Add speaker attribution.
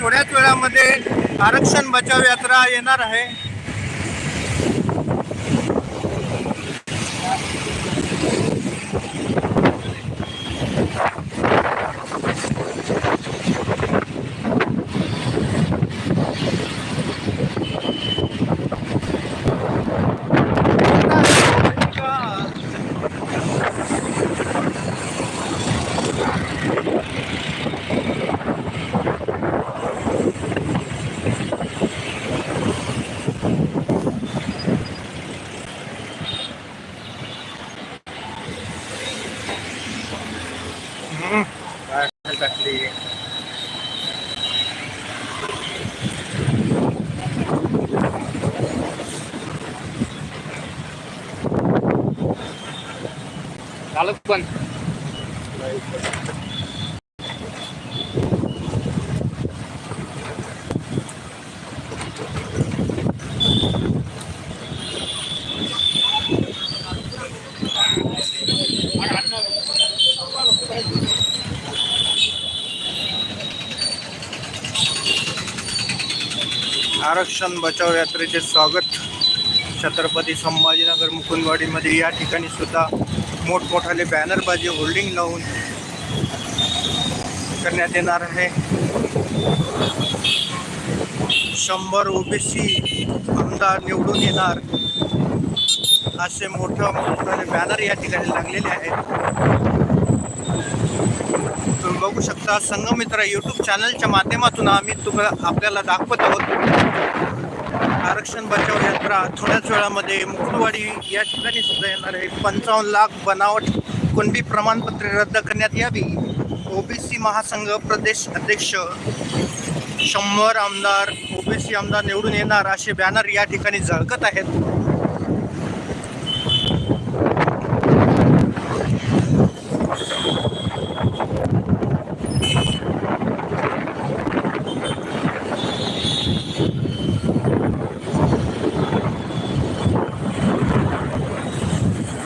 Speaker 1: थोड्याच वेळामध्ये आरक्षण बचाव यात्रा येणार आहे. Mm.
Speaker 2: Right, back to the...
Speaker 1: आरक्षण बचाव यात्रेचे स्वागत. छत्रपती संभाजीनगर मुकुंदवाडीमध्ये या ठिकाणी सुद्धा मोठमोठाले बॅनरबाजी होल्डिंग लावून करण्यात येणार आहे. शंभर ओबीसी आमदार निवडून येणार असे मोठं मोठाले बॅनर या ठिकाणी लागलेले आहेत. बघू शकता संघमित्र यूट्यूब चॅनलच्या माध्यमातून आम्ही तुम्हाला आपल्याला दाखवत आहोत. आरक्षण बचाव यात्रा थोड्याच वेळामध्ये मुकुटवाडी या ठिकाणी सुद्धा येणार आहे. पंचावन्न लाख बनावट कुणबी प्रमाणपत्रे रद्द करण्यात यावी. ओबीसी महासंघ प्रदेश अध्यक्ष शंभर आमदार ओबीसी आमदार निवडून येणार असे बॅनर या ठिकाणी झळकत आहेत.